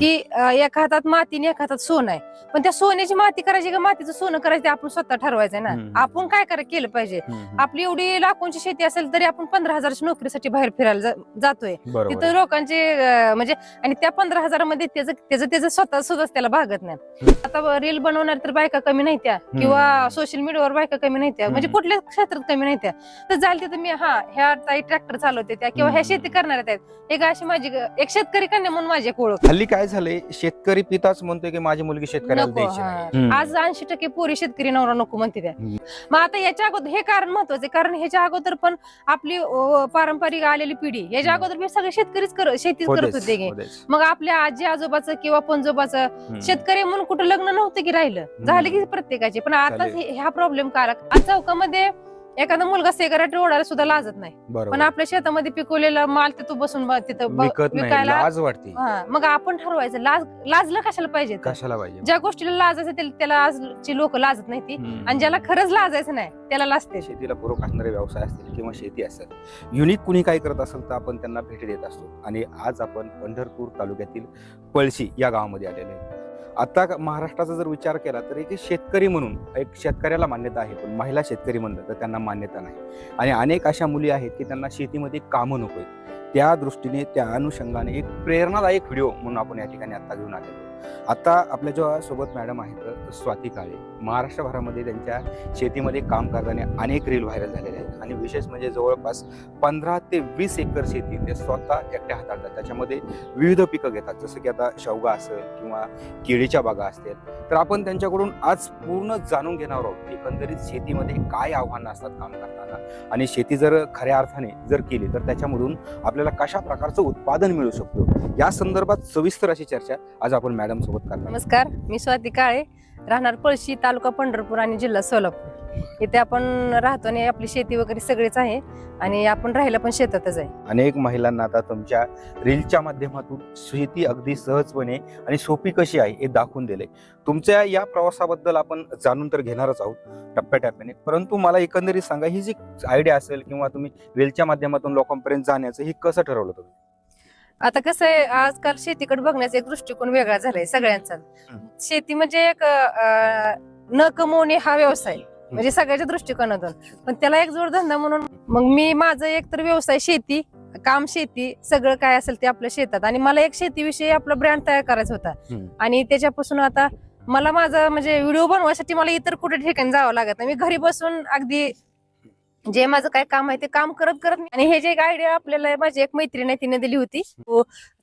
की अं, एका हातात माती आणि एका हातात सोनं आहे पण त्या सोन्याची माती करायची का मातीचं सोनं करायचं ते आपण स्वतः ठरवायचंय ना हम्म. आपण काय करा केलं पाहिजे हम्म. आपली एवढी लाखोंची शेती असेल तरी आपण पंधरा हजारच्या नोकरीसाठी बाहेर फिरायला जा- जातोय बरोबर तिथं लोकांचे अं, म्हणजे आणि त्या पंधरा हजारामध्ये त्याचं त्याचं त्याचं स्वतः सुद्धा त्याला भागत नाही. आता रील बनवणार तर बायका कमी नाही त्या किंवा. सोशल मीडियावर बायका कमी नाही त्या म्हणजे हम्म. कुठल्या क्षेत्रात कमी नाही त्या तर जाईल तिथं मी हा ह्या ताई ट्रॅक्टर चालवते त्या किंवा ह्या हम्म. शेती करणाऱ्या आहेत एक अशी माझी एक शेतकरी कन्या म्हणून माझी एक ओळख हल्ली काय झालंय शेतकरी पिताच म्हणतोय की माझी मुलगी शेतकऱ्याला नको द्यायची. नाही. हम्म. आज ऐंशी टक्के पोरी शेतकरी नवरा नको म्हणते त्या हम्म. मग आता याच्या अगोदर हे कारण महत्वाचं आहे कारण ह्याच्या अगोदर पण आपली अं, पारंपरिक आलेली पिढी याच्या हम्म. अगोदर मी सगळे शेतकरीच कर शेतीच करत होते की. होतेच. मग आपल्या आजी आजोबाचं किंवा पंजोबाचं हम्म. शेतकरी म्हणून कुठं लग्न नव्हतं की राहिलं झालं की प्रत्येकाचे पण आता चालेल. हे- ह्या प्रॉब्लेम का आला आज चौकामध्ये एखादा मुलगा सिगारेट ओढायला सुद्धा लाजत नाही. बरोबर. पण आपल्या शेतामध्ये पिकवलेला माल तिथं बसून ब- तिथं ब- विकत नाही विकायला लाज वाटते. हा, मग आपण ठरवायचं लाज लाजलं कशाला पाहिजे? कशाला पाहिजे? ज्या गोष्टीला लाजायचं त्याला- त्याला आजची लोक लाजत नाही ती. हम्म. आणि ज्याला खरंच लाजायचं नाही त्याला लाजते. शेतीला पूरक असणारे व्यवसाय असतील किंवा शेती असेल युनिक कुणी काय करत असेल तर आपण त्यांना भेटी देत असतो. आणि आज आपण पंढरपूर तालुक्यातील पळशी या गावामध्ये आलेलो आहे. आता महाराष्ट्राचा जर विचार केला तर एक शेतकरी म्हणून एक शेतकऱ्याला मान्यता आहे. पण महिला शेतकरी म्हणलं तर त्यांना मान्यता नाही. आणि अनेक अशा मुली आहेत की त्यांना शेतीमध्ये कामं नको त्या दृष्टीने त्या अनुषंगाने एक प्रेरणादायक व्हिडिओ म्हणून आपण या ठिकाणी आता घेऊन आलेलो आहोत. आता आपल्या जेव्हा सोबत मॅडम आहेत स्वाती काळे महाराष्ट्रभरामध्ये त्यांच्या शेतीमध्ये काम करताना अनेक रील व्हायरल झालेले आहेत. आणि विशेष म्हणजे जवळपास पंधरा ते वीस एकर शेती ते स्वतः एकट्या हाताळतात त्याच्यामध्ये विविध पिकं घेतात. जसं की आता शेवगा असेल किंवा केळीच्या बागा असतील. तर आपण त्यांच्याकडून आज पूर्ण जाणून घेणार आहोत एकंदरीत शेतीमध्ये काय आव्हानं असतात काम करताना. आणि शेती जर खऱ्या अर्थाने जर केली तर त्याच्यामधून आपल्याला कशा प्रकारचं उत्पादन मिळू शकतो? या संदर्भात सविस्तर अशी चर्चा आज आपण मॅडम सोबत करणार. नमस्कार मी स्वाती काळे राहणार पळशी तालुका पंढरपूर आणि जिल्हा सोलापूर. इथे आपण राहतो आणि आपली शेती वगैरे सगळीच आहे आणि आपण राहायला पण शेतातच आहे. अनेक महिलांना आता तुमच्या रीलच्या माध्यमातून शेती अगदी सहजपणे आणि सोपी कशी आहे हे दाखवून दिले. तुमच्या या प्रवासाबद्दल आपण जाणून तर घेणारच आहोत टप्प्याटप्प्याने. परंतु मला एकंदरीत सांगा ही जी आयडिया असेल किंवा तुम्ही रीलच्या माध्यमातून लोकांपर्यंत जाण्याचं हे कसं ठरवलं तुम्ही? आता कसं आहे आजकाल शेतीकडे बघण्याचा एक दृष्टिकोन वेगळा झालाय सगळ्यांचा. शेती म्हणजे एक अं, न कमवणे हा व्यवसाय म्हणजे सगळ्याच्या दृष्टिकोनातून. पण त्याला एक जोडधंदा म्हणून मग मी माझं एक तर व्यवसाय शेती काम शेती सगळं काय असेल ते आपल्या शेतात. आणि मला एक शेतीविषयी आपला ब्रँड तयार करायचा होता. हम्म. आणि त्याच्यापासून आता मला माझं म्हणजे व्हिडिओ बनवायसाठी मला इतर कुठे ठिकाणी जावं लागत नाही. मी घरी बसून अगदी जे माझं काय काम आहे ते काम करत करत आणि हे जे आयडिया आपल्याला माझी एक मैत्रीण आहे तिने दिली होती.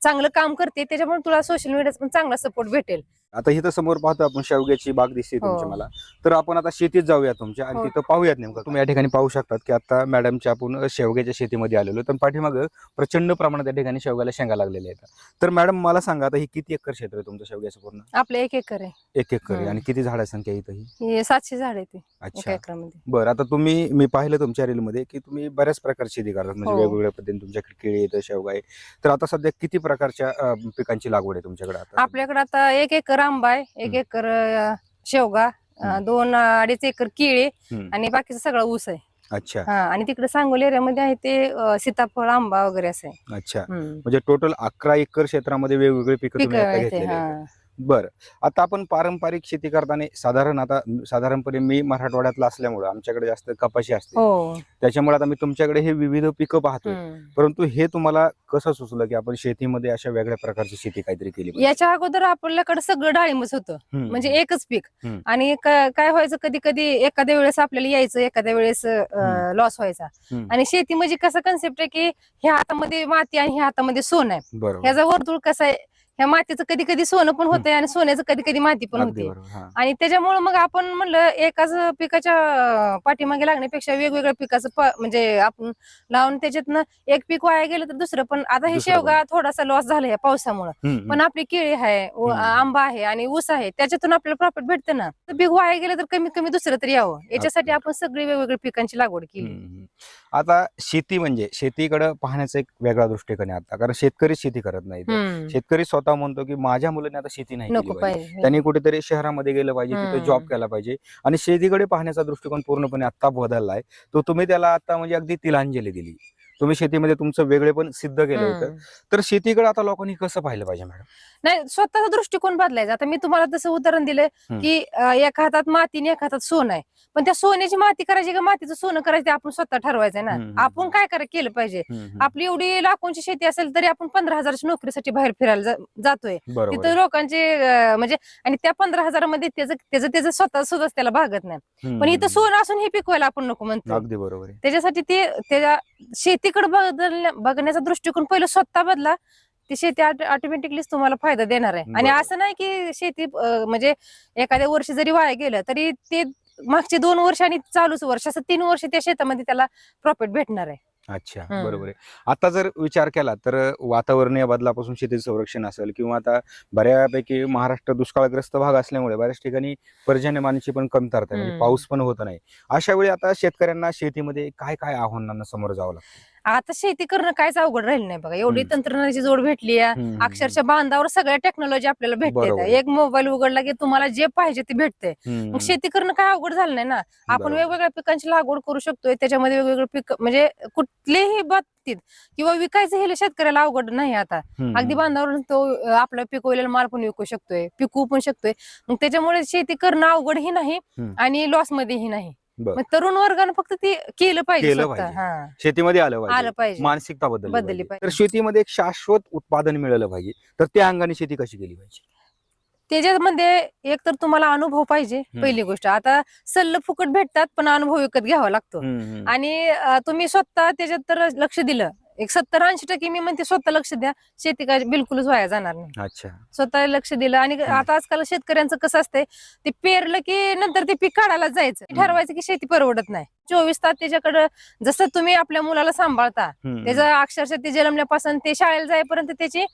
चांगलं काम करते त्याच्यामुळे तुला सोशल मीडियाचा पण चांगला सपोर्ट भेटेल. आता इथं समोर पाहतो आपण शेवग्याची बाग दिसते तुमच्या हो. मला. तर आपण आता शेतीत जाऊया तुमच्या आणि हो. तिथं पाहूयात नेमकं. तुम्ही या ठिकाणी पाहू शकतात की आता मॅडमच्या आपण शेवग्याच्या शेतीमध्ये आलेलो तर पाठीमागं प्रचंड प्रमाणात या ठिकाणी शेवग्याला शेंगा लागलेल्या आहेत. तर मॅडम मला सांगा आता ही किती एकर क्षेत्र आहे तुमचं शेवग्याचं पूर्ण? आपलं एक एकर आहे. एक एकर आहे. हम्म. आणि किती झाडा संख्या इथं ही हे सातशे झाड आहे ते एका अच्छा. एकरामध्ये. बरं आता तुम्ही मी पाहिलं तुमच्या रीलमध्ये की तुम्ही बऱ्याच प्रकारची शेती करतात. म्हणजे हो. वेगवेगळ्या पद्धतीने तुमच्याकडे केळी येतं शेवगा आहे तर आता सध्या किती प्रकारच्या अं, पिकांची लागवड आहे तुमच्याकडे आता? आपल्याकडे आता एक एकर आंबा आहे एक. एकर अं, शेवगा अं. दोन अडीच एकर केळी हम्म. आणि बाकीचं सगळं ऊस आहे अच्छा हा आणि तिकडे सांगोली एरियामध्ये आहे ते अं, सीताफळ आंबा वगैरे असं आहे अच्छा हम्म. म्हणजे टोटल अकरा एकर क्षेत्रामध्ये वेगवेगळे पिकं पिकं तुम्ही आता आहे ते घेतलेली आहेत. हा बरं आता आपण पारंपरिक शेती करताना साधारण आता साधारणपणे मी मराठवाड्यातला असल्यामुळे आमच्याकडे जास्त कपाशी असते हो त्याच्यामुळे आता मी तुमच्याकडे हे विविध पिकं पाहतोय हम्म. परंतु हे तुम्हाला कसं सुचलं की आपण शेतीमध्ये अशा वेगळ्या प्रकारची शेती काहीतरी केली पाहिजे? याच्या अगोदर आपल्याकडे सगळं डाळिंबच होतं हम्म. म्हणजे एकच पीक हम्म. आणि क- काय व्हायचं कधी कधी एखाद्या वेळेस आपल्याला यायचं एखाद्या वेळेस हम्म. लॉस व्हायचा हम्म. आणि शेती म्हणजे कसं कन्सेप्ट आहे की ह्या हातामध्ये माती आणि ह्या हातामध्ये सोनं आहे बरोबर ह्याचा वर्तुळ कसा आहे ह्या मातीचं कधी कधी सोनं पण होतंय आणि सोन्याचं कधी कधी माती पण होते. आणि त्याच्यामुळे मग आपण म्हणलं एकाच पिकाच्या पाठीमागे लागण्यापेक्षा वेगवेगळ्या पिकाचं म्हणजे आपण लावून त्याच्यातनं एक पीक वाया गेलं तर दुसरं पण आता हे शेवगा थोडासा लॉस झाला या पावसामुळे. पण आपली केळी आहे. आंबा आहे आणि ऊस आहे त्याच्यातून आपल्याला प्रॉफिट भेटते ना. तर पीक वाया गेलं तर कमीत कमी दुसरं तरी यावं. याच्यासाठी आपण सगळी वेगवेगळ्या पिकांची लागवड केली. आता शेती म्हणजे शेतीकडे पाहण्याचा एक वेगळा दृष्टिकोन आहे आता. कारण शेतकरी शेती करत नाही. शेतकरी स्वतः म्हणतो की माझ्या मुलांनी आता शेती नाही केली नको पाहिजे. पाहिजे. त्यांनी कुठेतरी शहरामध्ये गेलं पाहिजे तिथे हम्म. जॉब केला पाहिजे. आणि शेतीकडे पाहण्याचा दृष्टिकोन पूर्णपणे आता बदललाय. तो तुम्ही त्याला आता म्हणजे अगदी तिलांजली दिली. तुम्ही शेतीमध्ये तुमचं वेगळे पण सिद्ध केलं होतं. तर शेतीकडे आता लोकांनी कसं पाहिलं पाहिजे मॅडम? नाही स्वतःचा दृष्टिकोन बदलायचा. आता मी तुम्हाला तसं उदाहरण दिलं. की एका हातात माती आणि एका हातात सोनं आहे. पण त्या सोन्याची माती करायची का मातीचं सोनं करायचं ते आपण स्वतः ठरवायचंय ना. आपण काय करा केलं पाहिजे. आपली एवढी लाखोंची शेती असेल तरी आपण पंधरा हजारची नोकरीसाठी बाहेर फिरायला जातोय. तिथं. लोकांचे म्हणजे आणि त्या पंधरा हजारामध्ये त्याचं त्याचं त्याचं स्वतः सुद्धा त्याला भागत नाही. पण इथं सोनं असून हे पिकवायला आपण नको म्हणतो अगदी बरोबर त्याच्यासाठी ते त्याच्या शेतीकडे बदलण्या बघण्याचा दृष्टिकोन पहिलं स्वतः बदला ती शेती ऑटोमॅटिकलीच तुम्हाला फायदा देणार आहे आणि. असं नाही की शेती म्हणजे एखाद्या वर्षी जरी वाया गेलं तरी ते मागचे दोन वर्ष आणि चालूच वर्ष असं तीन वर्ष त्या शेतामध्ये त्याला प्रॉफिट भेटणार आहे अच्छा. बरोबर आहे आता जर विचार केला तर वातावरणीय बदलापासून शेतीचं संरक्षण असेल किंवा आता बऱ्यापैकी महाराष्ट्र दुष्काळग्रस्त भाग असल्यामुळे बऱ्याच ठिकाणी पर्जन्यमानाची पण कमतरता म्हणजे. पाऊस पण होत नाही अशा वेळी आता शेतकऱ्यांना शेतीमध्ये काय काय आव्हानांना समोर जावं लागतं आता शेती करणं कायच अवघड राहिलं नाही बघा. एवढी हम्म. तंत्रज्ञानाची जोड भेटली आहे. हम्म, अक्षरशः बांधावर सगळ्या टेक्नॉलॉजी आपल्याला बरोबर. भेटते. एक मोबाईल उघडला की तुम्हाला जे पाहिजे ते भेटते हम्म, मग शेती करणं काय अवघड झालं नाही ना? आपण बरोबर. वेगवेगळ्या पिकांची लागवड करू शकतोय. त्याच्यामध्ये वेगवेगळे पीक म्हणजे कुठल्याही बाबतीत किंवा विकायचं हे शेतकऱ्याला अवघड नाही आता. हम्म, अगदी बांधावर तो अं, आपला पिकवलेला माल पण विकू शकतोय. पिकवू पण शकतोय. मग त्याच्यामुळे शेती करणं अवघडही नाही हम्म. आणि लॉस मध्येही नाही. मग तरुण वर्गानं फक्त ते केलं पाहिजे केलं स्वतः. पाहिजे. हा शेतीमध्ये आलं आलं पाहिजे पाहिजे मानसिकता बदलली बदलली पाहिजे. तर. शेतीमध्ये एक शाश्वत उत्पादन मिळालं पाहिजे तर त्या अंगाने शेती कशी केली पाहिजे त्याच्यामध्ये एक तर तुम्हाला अनुभव पाहिजे पहिली गोष्ट आता सल्ल फुकट भेटतात पण अनुभव विकत घ्यावा लागतो. आणि अं, तुम्ही स्वतः त्याच्यात तर लक्ष दिलं एक सत्तर ऐंशी टक्के मी म्हणते स्वतः लक्ष द्या. शेती काय बिलकुलच वाया जाणार नाही. अच्छा. स्वतः लक्ष दिलं आणि आता आजकाल शेतकऱ्यांचं कसं असतंय ते पेरलं की नंतर ते पीक काढायला जायचं. ठरवायचं की शेती परवडत नाही. चोवीस तास त्याच्याकडं जसं तुम्ही आपल्या मुलाला सांभाळता त्याचं अक्षरशः ते जन्मल्यापासून ते शाळेला जाईपर्यंत त्याची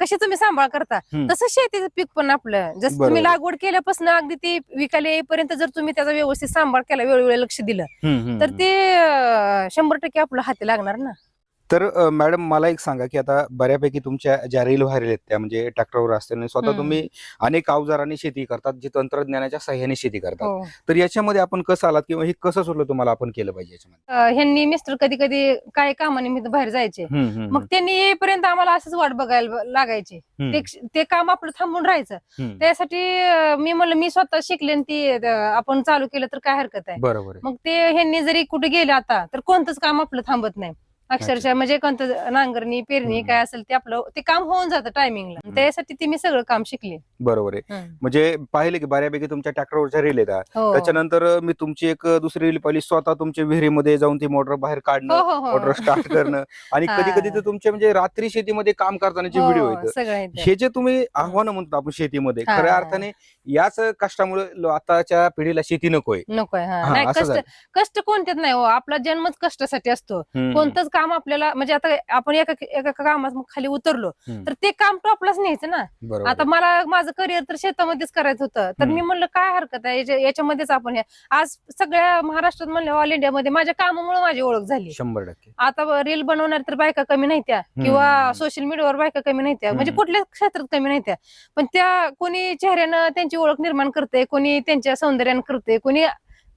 कशी तुम्ही सांभाळ करता. तसं शेतीचं पीक पण आपलं. जसं. तुम्ही लागवड केल्यापासून अगदी ते विकायला येईपर्यंत जर तुम्ही त्याचा व्यवस्थित सांभाळ केला वेळोवेळी लक्ष दिलं तर. ते शंभर टक्के आपलं हाती लागणार ना. तर मॅडम मला एक सांगा की आता बऱ्यापैकी तुमच्या ज्या रील व्हायरल आहेत त्या म्हणजे ट्रॅक्टरवर असतील स्वतः. तुम्ही अनेक अवजारांनी शेती करतात जी तंत्रज्ञानाच्या सहाय्याने शेती करतात. हो. तर याच्यामध्ये आपण कसं आलात किंवा हे कसं सुचलं तुम्हाला आपण केलं पाहिजे याच्यामध्ये? अं, ह्यांनी मिस्टर कधी कधी काय कामानिमित्त बाहेर जायचे. मग त्यांनी येईपर्यंत आम्हाला असंच वाट बघायला लागायची. ते काम आपलं थांबून राहायचं. त्यासाठी मी म्हणलं मी स्वतः शिकले आणि ती आपण चालू केलं तर काय हरकत आहे? बरोबर मग ते ह्यांनी जरी कुठे गेले आता तर कोणतंच काम आपलं थांबत नाही. अक्षरशः म्हणजे कोणतं नांगरणी पेरणी. काय असेल ते आपलं ते काम होऊन जातं टायमिंगला. त्यासाठी ती मी सगळं काम शिकले. बरोबर आहे. म्हणजे पाहिले की बऱ्यापैकी तुमच्या ट्रॅक्टरवरच्या रील येतात. हो. त्याच्यानंतर मी तुमची एक दुसरी रील पाहिली स्वतः तुमच्या विहिरीमध्ये जाऊन ती मोटर बाहेर काढणं हो हो मोटर स्टार्ट करणं. आणि. कधी कधी तर तुमचे म्हणजे रात्री शेतीमध्ये काम करतानाचे व्हिडिओ हो, येतात. हे जे तुम्ही आव्हानं म्हणतो आपण शेतीमध्ये. खऱ्या अर्थाने याच कष्टामुळे आताच्या पिढीला शेती नकोय. नकोय कष्ट कोणत्यात नाही हो. आपला जन्मच कष्टासाठी असतो. कोणतंच काम आपल्याला म्हणजे आता आपण एका एका कामात खाली उतरलो. तर ते काम टॉपलाच न्यायचं ना. आता मला माझं करिअर तर शेतामध्येच करायचं होतं. तर मी. म्हणलं काय हरकत आहे? याच्या- याच्यामध्येच आपण आज सगळ्या महाराष्ट्रात म्हणलं ऑल इंडियामध्ये माझ्या कामामुळे माझी ओळख झाली. शंभर टक्के. आता रील बनवणार तर बायका कमी नाही त्या. किंवा सोशल मीडियावर बायका कमी नाही त्या. म्हणजे. कुठल्याच क्षेत्रात कमी नाही त्या. पण त्या कोणी चेहऱ्यानं त्यांची ओळख निर्माण करते कोणी त्यांच्या सौंदर्यानं करते कोणी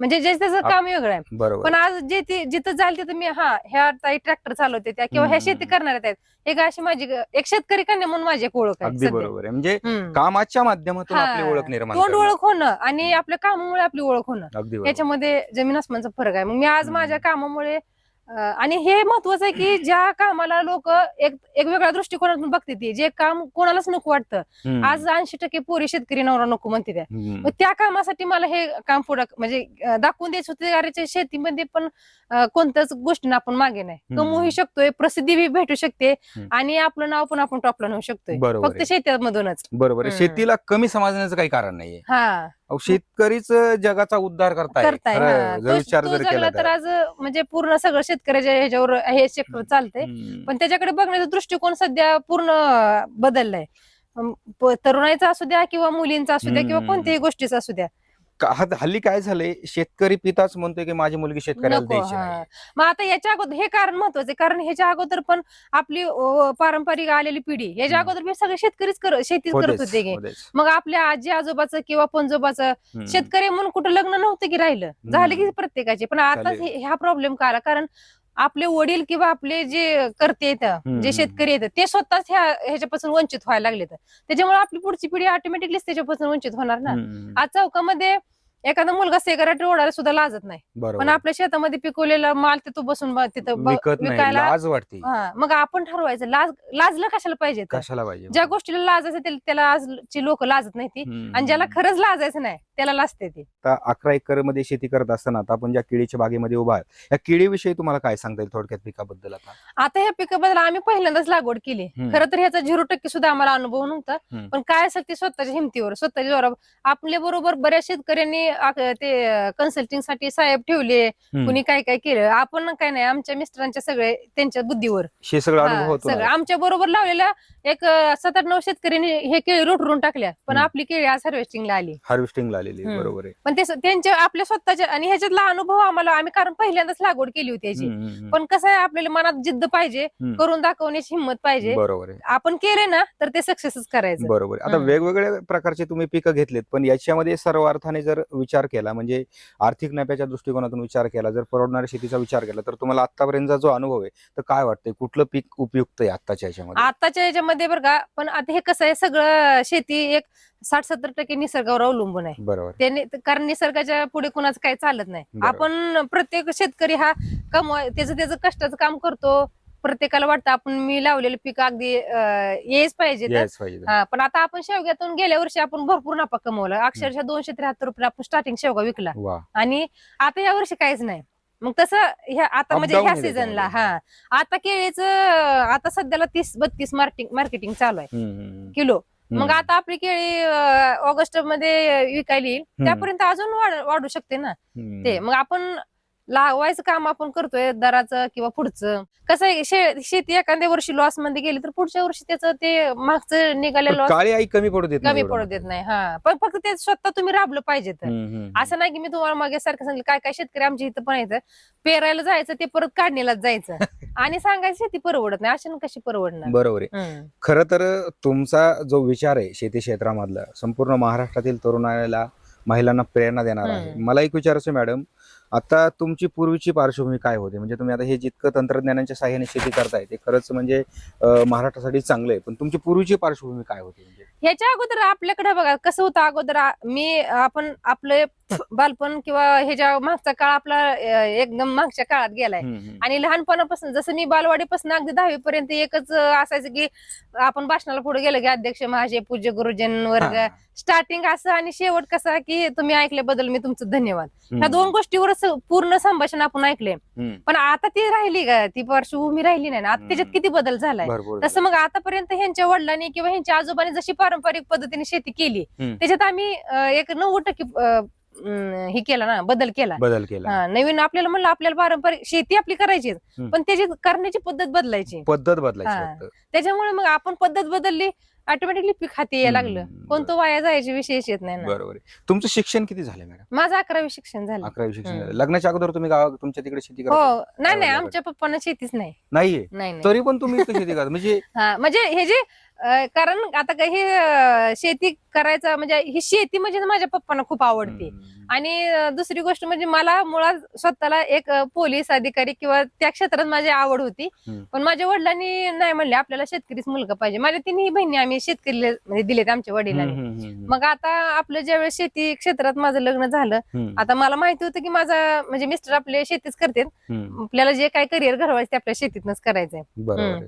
म्हणजे जे त्याचं काम वेगळं आहे बरोबर पण आज जे ते जिथं जाईल तिथं मी हा ह्या ताई ट्रॅक्टर चालवते त्या किंवा ह्या. शेती करणाऱ्या आहेत एक अशी माझी एक शेतकरी कन्या म्हणून माझी एक ओळख आहे अगदी सध्या. बरोबर आहे म्हणजे हम्म. कामाच्या माध्यमातून हा. आपली ओळख निर्माण तोंड करणं. ओळख होणं आणि आपल्या कामामुळे आपली ओळख होणं अगदी बरोबर. याच्यामध्ये जमीन आसमानचा फरक आहे मग मी आज हम्म. माझ्या कामामुळे आणि हे महत्वाचं आहे की ज्या कामाला लोक एक एक वेगळ्या दृष्टिकोनातून बघते ती जे काम कोणालाच नको वाटतं. आज ऐंशी टक्के पोरी शेतकरी नवरा नको म्हणते त्या. मग त्या कामासाठी मला हे काम पुढं म्हणजे दाखवून द्यायचं होतं अरे शेतीमध्ये पण कोणत्याच गोष्टीनं आपण मागे नाही हम्म. कमवू शकतोय प्रसिद्धी भेटू शकते. आणि आपलं नाव पण आपण टॉपला नेऊ शकतोय फक्त. शेतीमधूनच बरोबर. शेतीला कमी समजण्याचं काही कारण नाहीये हा शेतकरीच जगाचा उद्धार करताय. विचार जर केला तर आज म्हणजे पूर्ण सगळं शेतकऱ्याच्या ह्याच्यावर हे सेक्टर चालतंय. पण त्याच्याकडे बघण्याचा दृष्टिकोन सध्या पूर्ण बदललाय. तरुणाईचा असू द्या किंवा मुलींचा असू द्या किंवा. कोणत्याही गोष्टीचा असू द्या. हल्ली काय झालंय शेतकरी पिताच म्हणतोय की माझी मुलगी शेतकऱ्याला नको द्यायची हा. नाही मग आता याच्या अगोदर हे कारण महत्वाचं आहे कारण ह्याच्या अगोदर पण आपली अं, पारंपरिक आलेली पिढी ह्याच्या हम्म. अगोदर मी सगळे शेतकरीच कर शेतीच करत होतेच, होते की होतेच. मग आपल्या आजी आजोबाचं किंवा पंजोबाचं हम्म. शेतकरी म्हणून कुठं लग्न नव्हतं की राहिलं झालं की हम्म. प्रत्येकाचे पण आता चालेल. हे- ह्या प्रॉब्लेम का आला कारण आपले वडील किंवा आपले जे करते येतं जे. शेतकरी येतात ते स्वतःच ह्या ह्याच्यापासून वंचित व्हायला लागले त्याच्यामुळे आपली पुढची पिढी ऑटोमॅटिकलीच त्याच्यापासून वंचित होणार ना. आज चौकामध्ये एखादा मुलगा सिगारेट ओढायला सुद्धा लाजत नाही. पण बरोबर. आपल्या शेतामध्ये पिकवलेला माल तिथं बसून ब- तिथं ब- विकत नाही विकायला लाज वाटते. हा, मग आपण ठरवायचं लाज लाजलं कशाला पाहिजे तर? कशाला पाहिजे? ज्या गोष्टीला लाजायचं त्याला- त्याला आजची लोक लाजत नाही ती. हम्म, आणि ज्याला. खरंच लाजायचं नाही त्याला लाजते ती. आता अकरा एकरमध्ये शेती करत असताना आता आपण ज्या केळीच्या बागेमध्ये उभा आहे या केळीविषयी तुम्हाला काय सांगता येईल थोडक्यात पिकाबद्दल आता? आता ह्या पिकाबद्दल आम्ही पहिल्यांदाच लागवड केली. हम्म. खरं तर ह्याचा झिरो टक्के सुद्धा आम्हाला अनुभव नव्हता. हम्म. पण काय असेल ते स्वतःच्या हिमतीवर स्वतःच्या जोरावर. आपल्या बरोबर बऱ्याच शेतकऱ्यांनी आ- ते कन्सल्टिंगसाठी साहेब ठेवले हम्म. कुणी काय काय केलं आपण काय नाही आमच्या मिस्टरांच्या सगळे त्यांच्या बुद्धीवर हे सगळं अनुभव होतो सगळं ना? आमच्या बरोबर लावलेल्या एक अं, सात आठ नऊ शेतकऱ्यांनी हे केळी रोटरून टाकल्या पण हम्म. आपली केळी आज हार्वेस्टिंगला आली हार्वेस्टिंगला आलेली आहे, हम्म. बरोबर आहे पण ते स- त्यांच्या आपल्या स्वतःच्या आणि ह्याच्यातला अनुभव आम्हाला आम्ही कारण पहिल्यांदाच लागवड केली होती याची हम्म, हम्म, पण कसं आहे आपल्याला मनात जिद्द पाहिजे हम्म. करून दाखवण्याची हिंमत पाहिजे बरोबर आहे आपण केले ना तर ते सक्सेसच करायचं बरोबर आहे. आता हम्म. वेगवेगळ्या प्रकारचे तुम्ही पिकं घेतलेत पण याच्यामध्ये सर्वार्थाने जर विचार केला म्हणजे आर्थिक नफ्याच्या दृष्टिकोनातून विचार केला जर परवडणाऱ्या शेतीचा विचार केला तर तुम्हाला आतापर्यंतचा जो अनुभव आहे तर काय वाटतंय? कुठलं पीक उपयुक्त आहे आताच्या याच्यामध्ये? आताच्या याच्यामध्ये बरं का पण आता हे कसं आहे सगळं शेती एक साठ सत्तर टक्के निसर्गावर अवलंबून आहे. बरोबर. त्याने कारण निसर्गाच्या पुढे कुणाचं काही चालत नाही. बरोबर. आपण प्रत्येक शेतकरी हा कमवाय त्याचं त्याचं कष्टाचं काम करतो प्रत्येकाला वाटतं आपण मी लावलेलं पीक अगदी अं, येच पाहिजे तर. यायच पाहिजे. हा, पण आता आपण शेवग्यातून गेल्या वर्षी आपण भरपूर नफा कमवला. अक्षरशः दोनशे त्र्याहत्तर रुपये आपण स्टार्टिंग शेवगा विकला. वा. आणि आता या वर्षी काहीच नाही. मग तसं ह्या आता Up म्हणजे down ह्या आहे सीझनला त्याच्यामध्ये. हा. आता केळीचं आता सध्याला तीस बत्तीस मार्केटिंग मार्केटिंग चालू आहे. हम्म, हम्म, हम्म. किलो. मग. आता आपली केळी ऑगस्टमध्ये विकायला येईल. त्यापर्यंत अजून वाढ- वाढू शकते ना. हम्म. ते मग आपण लावायचं काम आपण करतोय दराचं किंवा पुढचं. कसं आहे शे- शेती एखाद्या वर्षी लॉसमध्ये गेली तर पुढच्या वर्षी त्याचं ते मागचं निघालेलं पण लॉस काळी आई कमी पडू देत नाही कमी पडू देत नाही हा. पण फक्त ते स्वतः तुम्ही राबलं पाहिजे तर. हम्म, हम्म, हम्म. असं नाही की मी तुम्हाला मागे सारखं सांगितलं काय काय शेतकरी आमच्या इथं पण येतं पेरायला जायचं ते परत काढणीलाच जायचं. आणि सांगायचं शेती परवडत नाही अशा कशी परवडणार? बरोबर आहे. हम्म. खरं तर तुमचा जो विचार आहे शेती क्षेत्रामधला संपूर्ण महाराष्ट्रातील तरुणाला महिलांना प्रेरणा देणार आहे. हम्म. मला एक विचारायचं मॅडम. आता तुमची पूर्वीची पार्श्वभूमी काय होती? म्हणजे तुम्ही आता हे जितकं तंत्रज्ञानाच्या साह्याने शेती करताय ते खरंच म्हणजे महाराष्ट्रासाठी चांगलं आहे. पण तुमची पूर्वीची पार्श्वभूमी काय होती म्हणजे? ह्याच्या अगोदर आपल्याकडे बघा कसं होतं अगोदर मी आपण आपलं बालपण किंवा ह्याच्या मागचा काळ आपला एकदम मागच्या काळात गेलाय. आणि लहानपणापासून जसं मी बालवाडीपासून अगदी दहावी पर्यंत एकच असायचं की आपण भाषणाला पुढे गेलो की अध्यक्ष महाशय पूज्य गुरुजन वर्ग. स्टार्टिंग असं आणि शेवट कसा की तुम्ही ऐकल्याबद्दल मी तुमचं धन्यवाद. ह्या दोन गोष्टीवरच पूर्ण संभाषण आपण ऐकले. पण आता ती राहिली का? ती पार्श्वभूमी राहिली नाही ना. आता त्याच्यात. किती बदल झालाय? तसं मग आतापर्यंत ह्यांच्या वडिलांनी किंवा ह्यांच्या आजोबांनी जशी पारंपरिक पद्धतीने शेती केली. हम्म. त्याच्यात आम्ही अं, एक नव्वद टक्के अं, अं, हे केला ना बदल केला. बदल केला. हा, नवीन आपल्याला म्हणलं आपल्याला पारंपरिक शेती आपली करायची हम्म. पण त्याची करण्याची पद्धत बदलायची. पद्धत बदलायची. फक्त. त्याच्यामुळे मग आपण पद्धत बदलली ऑटोमॅटिकली पीक हाती यायला लागलं. हम्म, कोणतं वाया जायचे विशेष येत नाही ना. बरोबर आहे. तुमचं शिक्षण किती झालं मॅडम? माझं अकरावी शिक्षण झालं. अकरावी शिक्षण हम्म. झालं. लग्नाच्या अगोदर तुम्ही गावा तुमच्या तिकडे शेती करत? हो. नाही नाही. आमच्या पप्पांना शेतीच नाही. नाहीये? नाही नाही. तरी पण तुम्ही इथं शेती करता. म्हणजे हा म्हणजे हे जे कारण आता काही हे शेती करायचं म्हणजे ही शेती म्हणजे माझ्या पप्पांना खूप आवडते. आणि दुसरी गोष्ट म्हणजे मला मुळात स्वतःला एक पोलीस अधिकारी किंवा त्या क्षेत्रात माझी आवड होती. पण माझ्या वडिलांनी नाही म्हणले आपल्याला शेतकरीच मुलगा पाहिजे माझ्या तिन्ही बहिणी आम्ही शेतकरी म्हणजे दिलेत आमच्या वडिलांनी. मग आता आपलं ज्यावेळेस शेती क्षेत्रात माझं लग्न झालं आता मला माहिती होतं की माझा म्हणजे मिस्टर आपले शेतीच करतात हम्म. आपल्याला जे काय करिअर घडवायचं ते आपल्या शेतीतनच करायचंय.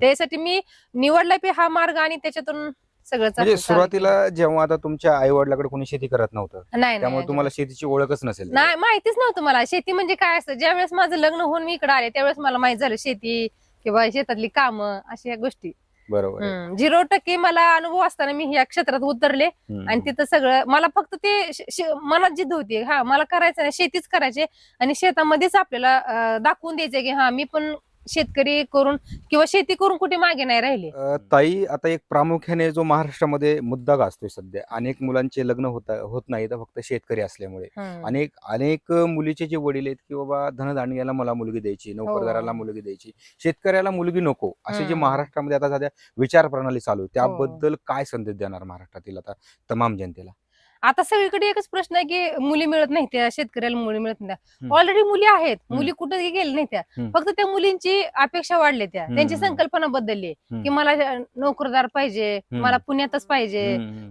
त्यासाठी मी निवडला हा मार्ग आणि त्याच्यातून म्हणजे चालू- चालू सुरुवातीला जेव्हा आता तुमच्या आई वडिलाकडे कोणी शेती करत नव्हतं. नाही त्यामुळे नाही तुम्हाला शेतीची ओळखच नसेल नाही माहितीच नव्हतं मला शेती म्हणजे काय असतं ज्यावेळेस माझं लग्न होऊन मी इकडे आले त्यावेळेस मला माहीत झालं शेती किंवा शेतातली कामं अशा ह्या गोष्टी बरोबर आहे. हम्म. झिरो टक्के मला अनुभव असताना मी या क्षेत्रात उतरले हम्म. आणि तिथं सगळं मला फक्त ते श- श- मनात जिद्द होती हा मला करायचं नाही शेतीच करायचे आणि शेतामध्येच आपल्याला अं, दाखवून द्यायचे की हा मी पण शेतकरी करून किंवा शेती करून कुठे मागे नाही राहिले? अ, ताई आता एक प्रामुख्याने जो महाराष्ट्रामध्ये मुद्दा गाजतोय सध्या अनेक मुलांचे लग्न होत होत नाही तर फक्त शेतकरी असल्यामुळे. हम्म. अनेक अनेक मुलीचे जे वडील आहेत की बाबा धनधान्याला मला मुलगी द्यायची नोकरदाराला मुलगी द्यायची शेतकऱ्याला मुलगी नको असे जे हम्म. महाराष्ट्रामध्ये आता सध्या विचार प्रणाली चालू आहे त्याबद्दल काय संदेश देणार महाराष्ट्रातील आता तमाम जनतेला? आता सगळीकडे एकच प्रश्न आहे की मुली मिळत नाही त्या शेतकऱ्याला मुली मिळत नाही. ऑलरेडी मुली आहेत. मुली कुठे गेल्या नाही त्या. फक्त त्या मुलींची अपेक्षा वाढली त्या त्यांची. संकल्पना बदलली. की मला नोकरदार पाहिजे मला पुण्यातच पाहिजे.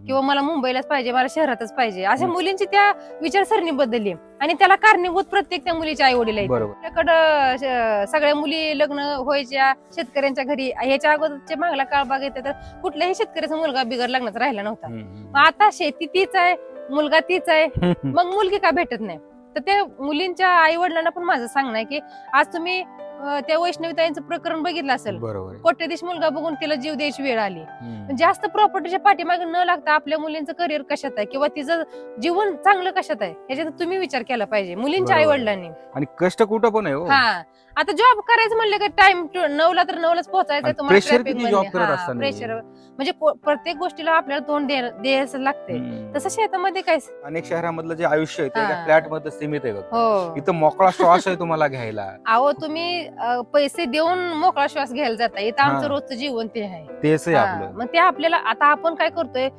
किंवा मला मुंबईलाच पाहिजे मला शहरातच पाहिजे अशा. मुलींची त्या विचारसरणी बदलली आणि त्याला कारणीभूत प्रत्येक त्या मुलीच्या आई वडील आहेत बरोबर आपल्याकडं श- सगळ्या मुली लग्न व्हायच्या शेतकऱ्यांच्या घरी ह्याच्या अगोदरच्या मागला काळ बघितला तर कुठल्याही शेतकऱ्याचा मुलगा बिगर लग्नाचा राहिला नव्हता. मग आता शेती तीच आहे मुलगा तीच आहे. मग मुलगी का भेटत नाही तर त्या मुलींच्या आई वडिलांना पण माझं सांगणं आहे की आज तुम्ही अं, त्या वैष्णवीताईंचं प्रकरण बघितलं असेल. बरोबर आहे. कोट्यधीश मुलगा बघून तिला जीव द्यायची वेळ आली. हम्म. जास्त प्रॉपर्टीच्या पाठीमागे न लागता आपल्या मुलींचं करिअर कशात आहे? किंवा तिचं जीवन चांगलं कशात आहे? ह्याच्यात तुम्ही विचार केला पाहिजे मुलींच्या आई बरोबर. वडिलांनी आणि कष्ट कुठं पण आहे हो. हा. आता जॉब करायचं म्हणलं का टाइम नऊला तर नऊलाच पोहोचायचं आणि तुम्हाला pressure traffic किती मध्ये. job करत हा, असताना. pressure. म्हणजे को- प्रत्येक गोष्टीला आपल्याला तोंड द्याय- द्यायचं लागते हम्म. तसं शेतामध्ये काय अनेक शहरामधलं जे आयुष्य आहे ते हा. फ्लॅटमध्ये सीमित आहे बघ. हो इथं मोकळा श्वास आहे तुम्हाला घ्यायला अहो तुम्ही अं, पैसे देऊन मोकळा श्वास घ्यायला जाता इथं आमचं हा. रोजचं जीवन ते आहे तेच आहे हा, आपलं मग ते आपल्याला आता आपण काय करतोय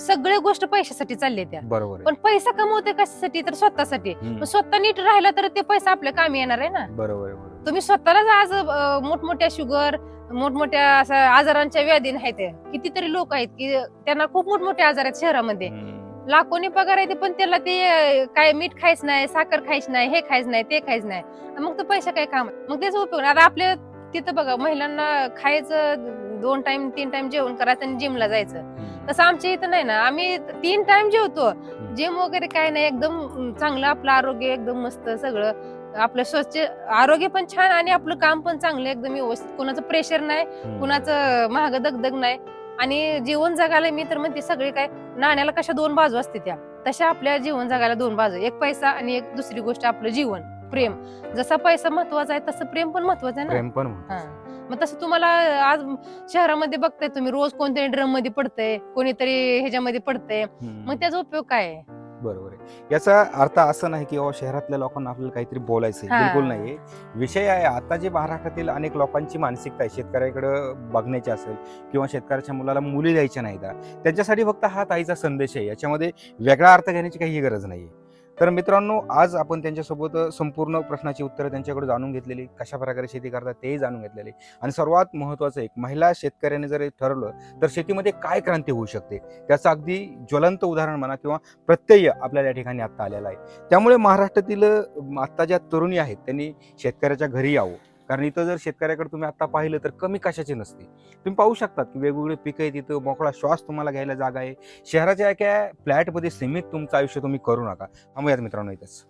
सगळ्या गोष्ट पैशासाठी चालले त्या बरोबर आहे पण पैसा कमवते कशासाठी तर स्वतःसाठी हम्म. मग स्वतः नीट राहिला तर ते पैसा आपल्या कामी येणार आहे ना बरोबर आहे, बरोबर तुम्ही स्वतःलाच आज मोठमोठ्या शुगर मोठमोठ्या अशा आजारांच्या व्याधी आहेत कितीतरी लोक आहेत की त्यांना खूप मोठमोठे आजार आहेत शहरामध्ये. लाखोनी पगार आहे पण त्याला ते काय मीठ खायच नाही साखर खायच नाही हे खायच नाही ते खायच नाही मग तो पैसा काय काम मग त्याचा उपयोग. आता आपल्या तिथं बघा महिलांना खायचं दोन टाइम तीन टाइम जेवण करायचं आणि जिमला जायचं. तसं आमच्या इथं नाही ना आम्ही तीन टाइम जेवतो. जिम वगैरे काय नाही एकदम चांगलं आपलं आरोग्य एकदम मस्त सगळं आपलं स्वच्छ आरोग्य पण छान आणि आपलं काम पण चांगलं एकदम व्यवस्थित कुणाचं प्रेशर नाही. कुणाचं महाग दगदग नाही आणि जीवन जगायला मी तर म्हणते सगळे काय नाण्याला कशा दोन बाजू असते त्या तशा आपल्या जीवन जगायला दोन बाजू एक पैसा आणि एक दुसरी गोष्ट आपलं जीवन प्रेम जसा पैसा महत्त्वाचा आहे तसं प्रेम पण महत्वाचं आहे ना पण. हा. मग तसं तुम्हाला आज शहरामध्ये बघताय तुम्ही रोज कोणतरी ड्रममध्ये पडतंय कोणीतरी ह्याच्यामध्ये पडतंय. मग त्याचा उपयोग काय आहे बरोबर आहे. याचा अर्थ असं नाही की बाबा शहरातल्या लोकांना आपल्याला काहीतरी बोलायचं आहे. हा. बिलकुल नाही विषय आहे आता जे महाराष्ट्रातील अनेक लोकांची मानसिकता आहे शेतकऱ्याकडे बघण्याची असेल किंवा शेतकऱ्याच्या मुलाला मुली द्यायच्या नाहीत. त्यांच्यासाठी फक्त हा ताईचा संदेश आहे. याच्यामध्ये वेगळा अर्थ घेण्याची काही गरज नाही तर मित्रांनो आज आपण त्यांच्यासोबत संपूर्ण प्रश्नाची उत्तरं त्यांच्याकडे जाणून घेतलेली कशा प्रकारे शेती करतात तेही जाणून घेतलेले. आणि सर्वात महत्त्वाचं एक महिला शेतकऱ्याने जर ठरवलं तर शेतीमध्ये काय क्रांती होऊ शकते? त्याचं अगदी ज्वलंत उदाहरण म्हणा किंवा प्रत्यय आपल्याला या ठिकाणी आत्ता आलेला आहे. त्यामुळे महाराष्ट्रातील आत्ता ज्या तरुणी आहेत त्यांनी शेतकऱ्याच्या घरी यावं. कारण इथं जर शेतकऱ्याकडे तुम्ही आता पाहिलं तर कमी कशाचे नसते. तुम्ही पाहू शकतात की वेगवेगळे पिकं आहेत तिथं मोकळा श्वास तुम्हाला घ्यायला जागा आहे. शहराच्या एका फ्लॅटमध्ये सीमित तुमचं आयुष्य तुम्ही करू नका. थांबूयात मित्रांनो इथंच.